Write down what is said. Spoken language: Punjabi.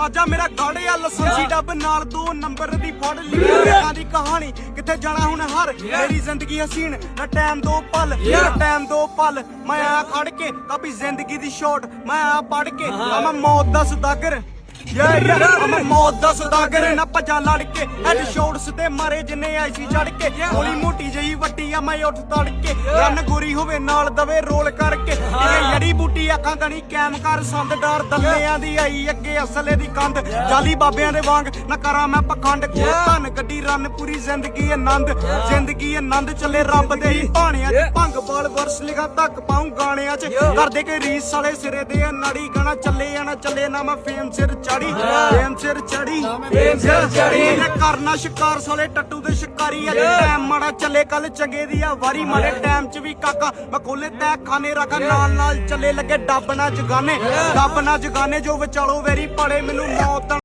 ਮਾਜਾ ਮੇਰਾ ਗਾੜੇ ਆ ਲਾਇਸੈਂਸੀ ਡੱਬ ਨਾਲ ਦੋ ਨੰਬਰ ਦੀ ਫੜ ਲਈ। ਵੇਖਾਂ ਦੀ ਕਹਾਣੀ ਕਿੱਥੇ ਜਾਣਾ ਹੁਣ ਹਰ? ਮੇਰੀ ਜ਼ਿੰਦਗੀ ਹਸੀਨ ਨਾ ਟਾਈਮ ਦੋ ਪਲ ਨਾ ਟਾਈਮ ਦੋ ਪਲ। ਮੈਂ ਆ ਖੜ ਕੇ ਕਾਪੀ ਜ਼ਿੰਦਗੀ ਦੀ ਸ਼ੋਟ ਮੈਂ ਆ ਪੜ ਕੇ ਆ ਮੈਂ ਮੌਤ ਦਾ ਸੁਦਾਗਰ। ਯਾ ਯਾ ਮੈਂ ਮੌਤ ਦਾ ਸੁਦਾਗਰ ਨਾ ਭੱਜਾਂ ਲੜ ਕੇ। ਹੈਡ ਸ਼ੋਟਸ ਤੇ ਮਾਰੇ ਜਿੰਨੇ ਆਈ ਸੀ ਜੜ ਕੇ ਗੋਲੀ ਵੱਟੀ ਆ ਮੈਂ ਉੱਠ ਤੜ ਕੇ। ਰੰਨ ਗੋਰੀ ਹੋਵੇ ਨਾਲ ਦਵੇ ਰੋਲ ਕਰਕੇ। ਇਹ ਜੜੀ ਬੂਟੀ ਅੱਖਾਂ ਗਣੀ ਕੈਮ ਕਰ ਸੰਦ ਡਰ ਦੱਲਿਆਂ ਦੀ ਆਈ ਅੱਗੇ ਅਸਲੇ ਦੀ ਕੰਧ। ਜਾਲੀ ਬਾਬਿਆਂ ਦੇ ਵਾਂਗ ਨਾ ਕਰਾਂ ਮੈਂ ਪਖੰਡ। ਕੋ ਧਨ ਗੱਡੀ ਰਨ ਪੂਰੀ ਜ਼ਿੰਦਗੀ ਆਨੰਦ। ਜ਼ਿੰਦਗੀ ਆਨੰਦ ਚੱਲੇ ਰੱਬ ਦੇ ਹੀ ਬਾਣਿਆਂ ਚ ਭੰਗ ਬਾਲ ਵਰਸ ਲਿਖਾ ਤੱਕ ਪਾਉਂ ਗਾਣਿਆਂ ਚ। ਕਰਦੇ ਕੇ ਰੀਸ ਸਾਲੇ ਸਿਰੇ ਦੇ ਆ ਨਾੜੀ ਗਾਣਾ ਚੱਲੇ ਆ ਨਾ ਚੱਲੇ ਨਾ ਮੈਂ ਫੇਮ ਸਿਰ ਚੜੀ। ਫੇਮ ਸਿਰ ਚੜੀ। ਫੇਮ ਸਿਰ ਚੜੀ। ਕਰਨਾ ਸ਼ਿਕਾਰ ਸਾਲੇ ਟੱਟੂ ਦੇ ਸ਼ਿਕਾਰੀ ਆ ਟਾਈਮ ਮਾੜਾ ਚੱਲੇ ਕੱਲ ਚੰਗੇ ਦੀ ਆ ਵਾਰੀ ਮਾੜੇ ਟਾਈਮ ਚ ਵੀ ਕਾਕਾ। ਮੈਂ ਖੋਲੇ ਤੈ ਖਾਨੇ ਰੱਖਾ ਨਾਲ ਨਾਲ ਚੱਲੇ ਲੱਗੇ ਡੱਬ ਨਾ ਜਗਾਨੇ। ਡੱਬ ਨਾ ਜਗਾਨੇ ਜੋ ਵਿਚਾਲੋ ਵੈਰੀ ਪੜੇ ਮੈਨੂੰ ਮੌਤ